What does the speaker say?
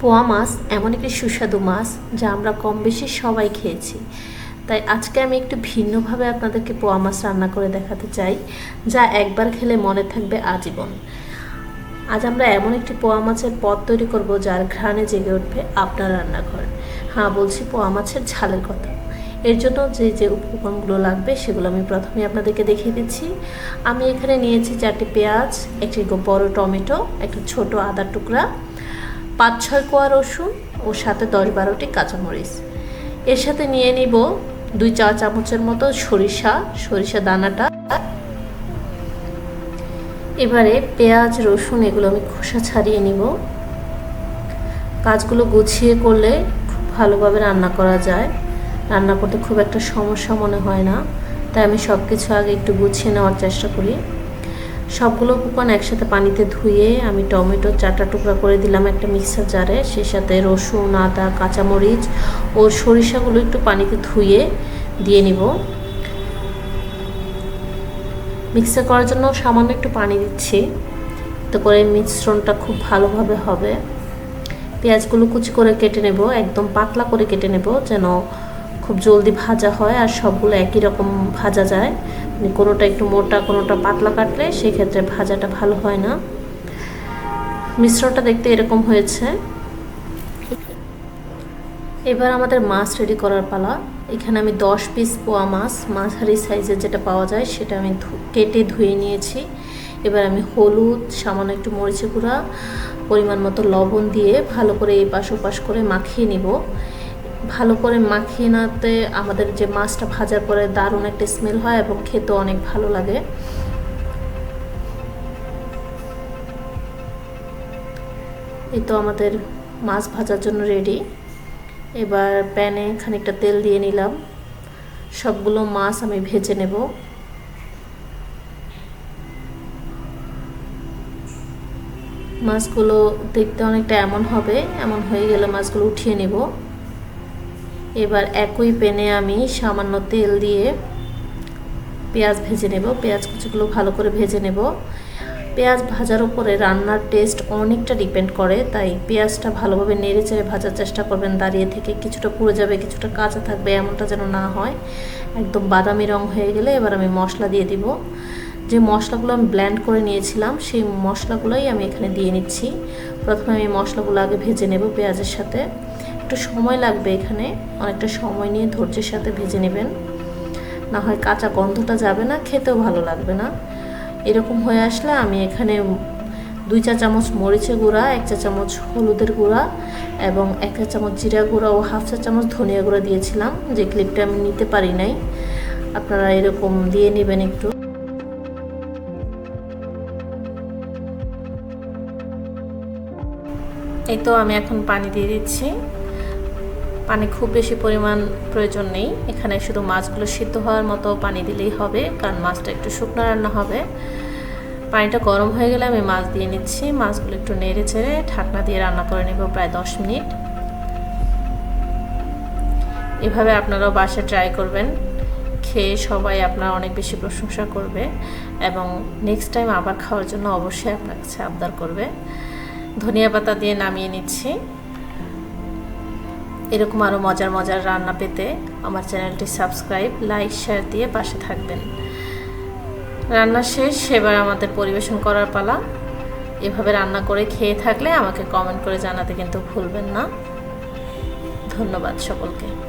পোয়া মাছ এমন একটি সুস্বাদু মাছ যা আমরা কম বেশি সবাই খেয়েছি। তাই আজকে আমি একটু ভিন্নভাবে আপনাদেরকে পোয়া মাছ রান্না করে দেখাতে চাই, যা একবার খেলে মনে থাকবে আজীবন। আজ আমরা এমন একটি পোয়া মাছের পদ তৈরি করব যার ঘ্রাণে জেগে উঠবে আপনার রান্নাঘর। হ্যাঁ বলছি পোয়া মাছের ঝালের কথা। এর জন্য যে যে উপকরণগুলো লাগবে সেগুলো আমি প্রথমে আপনাদেরকে দেখিয়ে দিচ্ছি। আমি এখানে নিয়েছি চারটি পেঁয়াজ, একটি বড় টমেটো, একটা ছোট আদার টুকরা পাঁচ ছয় কোয়া রসুন ও সাথে দশ বারোটি কাঁচামরিচ এর সাথে নিয়ে নিব দুই চা চামচের মতো সরিষা সরিষা দানাটা। এবারে পেঁয়াজ, রসুন এগুলো আমি খোসা ছাড়িয়ে নিব। কাজগুলো গুছিয়ে করলে খুব ভালোভাবে রান্না করা যায়। রান্না করতে খুব একটা সমস্যা মনে হয় না। তাই আমি সব কিছু আগে একটু গুছিয়ে নেওয়ার চেষ্টা করি। সবগুলো উপকরণ একসাথে পানিতে ধুয়ে আমি টমেটো চারটা টুকরা করে দিলাম একটা মিক্সার জারে। সে সাথে রসুন, আদা, কাঁচামরিচ ও সরিষাগুলো একটু পানিতে ধুয়ে দিয়ে নিব। মিক্সার করার জন্য সামান্য একটু পানি দিচ্ছি। তো করে মিশ্রণটা খুব ভালোভাবে হবে। পেঁয়াজগুলো কুচি করে কেটে নেব, একদম পাতলা করে কেটে নেব যেন খুব জলদি ভাজা হয় আর সবগুলো একই রকম ভাজা যায়। মানে কোনোটা একটু মোটা, কোনোটা পাতলা কাটলে সেক্ষেত্রে ভাজাটা ভালো হয় না। মিশ্রণটা দেখতে এরকম হয়েছে। এবার আমাদের মাছ রেডি করার পালা। এখানে আমি দশ পিস পোয়া মাছ, মাঝারি সাইজের যেটা পাওয়া যায় সেটা আমি কেটে ধুয়ে নিয়েছি। এবার আমি হলুদ, সামান্য একটু মরিচে গুঁড়া, পরিমাণ মতো লবণ দিয়ে ভালো করে এই পাশ ওপাশ করে মাখিয়ে নিব। ভালো করে মাখিয়ে নাতে আমাদের যে মাছটা ভাজার পরে দারুণ একটা স্মেল হয় এবং খেতে অনেক ভালো লাগে। এই তো আমাদের মাছ ভাজার জন্য রেডি এবার প্যানে খানিকটা তেল দিয়ে নিলাম। সবগুলো মাছ আমি ভেজে নেব। মাছগুলো দেখতে অনেকটা এমন হবে, এমন হয়ে গেলে মাছগুলো উঠিয়ে নেব। এবার একই প্যানে আমি সামান্য তেল দিয়ে পেঁয়াজ ভেজে নেব। পেঁয়াজ কুচিগুলো ভালো করে ভেজে নেব। পেঁয়াজ ভাজার উপরে রান্নার টেস্ট অনেকটা ডিপেন্ড করে, তাই পেঁয়াজটা ভালোভাবে নেড়ে চেড়ে ভাজার চেষ্টা করবেন। দাঁড়িয়ে থেকে কিছুটা পুড়ে যাবে, কিছুটা কাঁচা থাকবে, এমনটা যেন না হয়। একদম বাদামি রং হয়ে গেলে এবার আমি মশলা দিয়ে দিব। যে মশলাগুলো আমি ব্ল্যান্ড করে নিয়েছিলাম, সেই মশলাগুলোই আমি এখানে দিয়ে নিচ্ছি। প্রথমে আমি মশলাগুলো আগে ভেজে নেব পেঁয়াজের সাথে। একটু সময় লাগবে এখানে, অনেকটা সময় নিয়ে ধৈর্যের সাথে ভেজে নেবেন। না হয় কাঁচা গন্ধটা যাবে না, খেতেও ভালো লাগবে না। এরকম হয়ে আসলে আমি এখানে দুই চা চামচ মরিচের গুঁড়া, এক চা চামচ হলুদের গুঁড়া এবং এক চা চামচ জিরা গুঁড়া ও হাফ চা চামচ ধনিয়া গুঁড়া দিয়েছিলাম। যে ক্লিপটা আমি নিতে পারি নাই, আপনারা এরকম দিয়ে নেবেন একটু। এই তো আমি এখন পানি দিয়ে দিচ্ছি। পানি খুব বেশি পরিমাণ প্রয়োজন নেই। এখানে শুধু মাছগুলো সিদ্ধ হওয়ার মতো পানি দিলেই হবে, কারণ মাছটা একটু শুকনো রান্না হবে। পানিটা গরম হয়ে গেলে আমি মাছ দিয়ে নিচ্ছি। মাছগুলো একটু নেড়ে চেড়ে ঢাকনা দিয়ে রান্না করে নেব প্রায় দশ মিনিট। এভাবে আপনারাও বাসায় ট্রাই করবেন। খেয়ে সবাই আপনার অনেক বেশি প্রশংসা করবে এবং নেক্সট টাইম আবার খাওয়ার জন্য অবশ্যই আপনার কাছে আবদার করবে। ধনিয়া পাতা দিয়ে নামিয়ে নিচ্ছি। এরকম আরও মজার মজার রান্না পেতে আমার চ্যানেলটি সাবস্ক্রাইব, লাইক, শেয়ার দিয়ে পাশে থাকবেন। রান্না শেষ সেবার আমাদের পরিবেশন করার পালা। এভাবে রান্না করে খেয়ে থাকলে আমাকে কমেন্ট করে জানাতে কিন্তু ভুলবেন না। ধন্যবাদ সকলকে।